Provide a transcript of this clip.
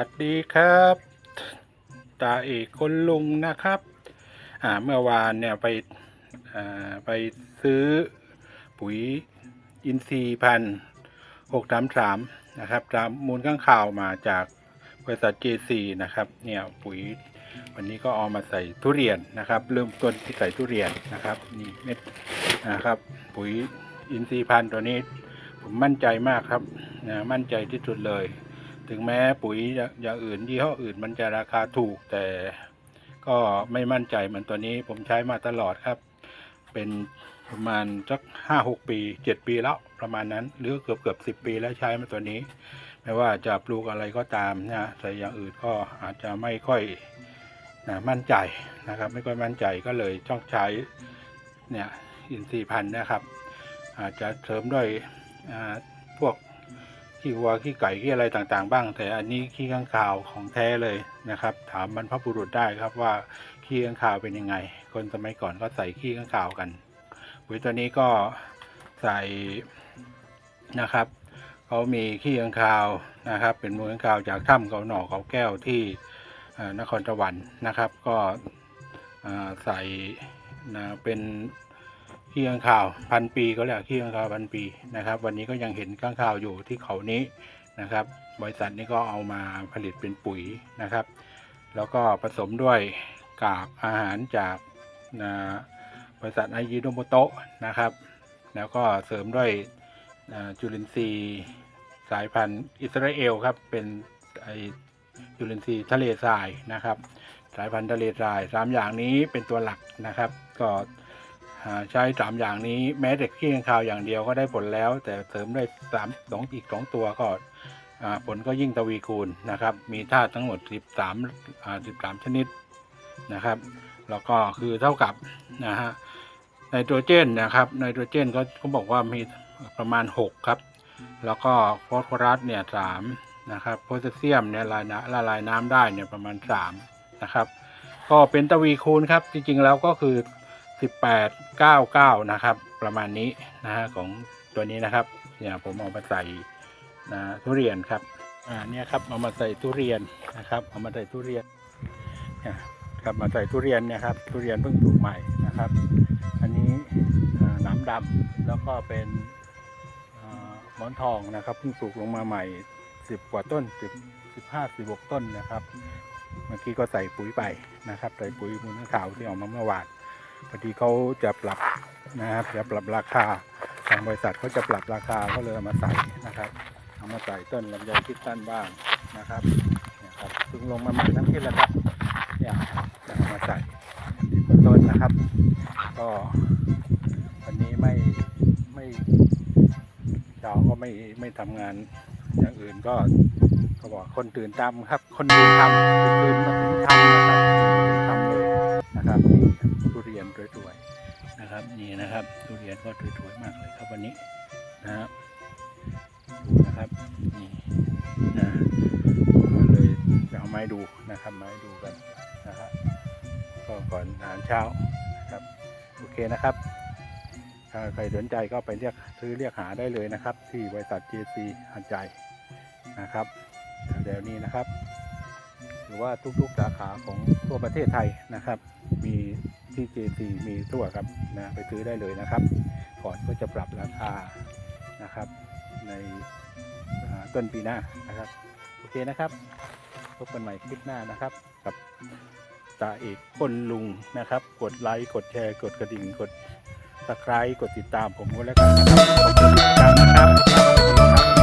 วัสดีครับ ตาเอกคนลุงนะครับอ่าเมื่อวานเนี่ยไปอ่าไปซื้อปุ๋ยอินทรีย์พันหกสามสามนะครับตามมูลข้างข่าวมาจากบริษัท JC นะครับเนี่ยปุ๋ยวันนี้ก็เอามาใส่ทุเรียนนะครับ เริ่มต้นที่ใส่ทุเรียนนะครับนี่เม็ดนะครับปุ๋ยอินทรีย์พันตัวนี้ ผมมั่นใจมากครับนะมั่นใจที่สุดเลย ถึงแม้ปุ๋ยอย่างอื่นยี่ห้ออื่นมันจะราคาถูกแต่ก็ไม่มั่นใจเหมือนตัวนี้ผมใช้มาตลอดครับ เป็นประมาณสักห้าหกปีเจ็ดปีแล้วประมาณนั้น หรือเกือบเกือบสิบปีแล้วใช้มาตัวนี้ ไม่ว่าจะปลูกอะไรก็ตามนะแต่อย่างอื่นก็อาจจะไม่ค่อยนะมั่นใจนะครับ ไม่ค่อยมั่นใจก็เลยต้องใช้เนี่ยอินทรีย์พันธุ์นะครับ อาจจะเสริมด้วยพวก ขี้วัวขี้ไก่ขี้อะไรต่างๆ บ้าง แต่อันนี้ขี้ข้างคาวของแท้เลยนะครับ ถามบรรพบุรุษได้ครับว่าขี้ข้างคาวเป็นยังไง คนสมัยก่อนก็ใส่ขี้ข้างคาวกันปุ๋ยตัวนี้ก็ใส่นะครับเขามีขี้ข้างคาวนะครับ เป็นมูลข้างคาวจากถ้ำเขาหน่อเขาแก้วที่นครสวรรค์นะครับ ก็ใส่นะเป็น ขี้ข้างคาวพันปีก็เรียกขี้ข้างคาวพันปีนะครับ วันนี้ก็ยังเห็นข้างคาวอยู่ที่เขานี้นะครับ บริษัทนี้ก็เอามาผลิตเป็นปุ๋ยนะครับ แล้วก็ผสมด้วยกากอาหารจากนะบริษัทไอยิโนโมโตะนะครับ แล้วก็เสริมด้วยจุลินทรีย์สายพันธุ์อิสราเอลครับเป็นไอจุลินทรีย์ทะเลทรายนะครับ สายพันธุ์ทะเลทรายสามอย่างนี้เป็นตัวหลักนะครับ ก็ ใช้สามอย่างนี้แม้แต่ขี้ข้างคาวอย่างเดียวก็ได้ผลแล้ว แต่เสริมด้วยสามสองอีกสองตัวก็ผลก็ยิ่งทวีคูณนะครับ มีธาตุทั้งหมด 13อ่า13 ชนิดนะครับ แล้วก็คือเท่ากับนะฮะไนโตรเจนนะครับไนโตรเจนก็เขาบอกว่ามีประมาณ 6 ครับ แล้วก็ฟอสฟอรัสเนี่ยสามนะครับโพแทสเซียมเนี่ยละลายน้ำละลายน้ำได้เนี่ยประมาณ 3 นะครับ ก็เป็นทวีคูณครับ จริงๆแล้วก็คือ 18 99 นะครับ ประมาณนี้นะฮะของตัวนี้นะครับเนี่ยผมเอามาใส่นะทุเรียนครับอ่าเนี่ยครับเอามาใส่ทุเรียนนะครับ เอามาใส่ทุเรียนเนี่ยครับมาใส่ทุเรียนเนี่ยครับทุเรียนเพิ่งปลูกใหม่นะครับ อันนี้หน้ำดำแล้วก็เป็นหมอนทองนะครับเพิ่งปลูกลงมาใหม่ 10 กว่าต้น 10 15 16 ต้นนะครับ เมื่อกี้ก็ใส่ปุ๋ยไปนะครับ ใส่ปุ๋ยมูลข้างขาวที่ออกมาเมื่อวาน พอดีเขาจะปรับนะครับจะปรับราคาทางบริษัทเขาจะปรับราคาก็เลยเอามาใส่นะครับเอามาใส่ต้นลำไยคิดตั้นบ้างนะครับเนี่ยครับเพิ่งลงมาใหม่ทั้งที่แล้วครับเนี่ยเอามาใส่สิบกว่าต้นนะครับ ก็วันนี้ไม่ไม่เช้าก็ไม่ไม่ทำงานอย่างอื่นก็เขาบอกคนตื่นตามครับ คนตื่นทำตื่นมาถึงทำนะครับทำเลยนะครับ นะครับนี่นะครับทุเรียนก็สวยๆมากเลยครับวันนี้นะครับดูนะครับนี่นะก็เลยจะเอาไม้ดูนะครับไม้ดูกันนะครับก็ก่อนอาหารเช้านะครับโอเคนะครับถ้าใครสนใจก็ไปเรียกซื้อเรียกหาได้เลยนะครับ ที่บริษัท JC หันใจนะครับเดี๋ยวนี้นะครับ หรือว่าทุกๆสาขาของทั่วประเทศไทยนะครับ มี ที่ JC มีทั่วครับนะไปซื้อได้เลยนะครับ ก่อนก็จะปรับราคานะครับ ในต้นปีหน้านะครับ โอเคนะครับพบกันใหม่คลิปหน้านะครับ กับตาเอกคนลุงนะครับ กดไลค์กดแชร์ กดกระดิ่งกดตะไคร้กดติดตามผมก็แล้วกันนะครับขอบคุณติดตามนะครับ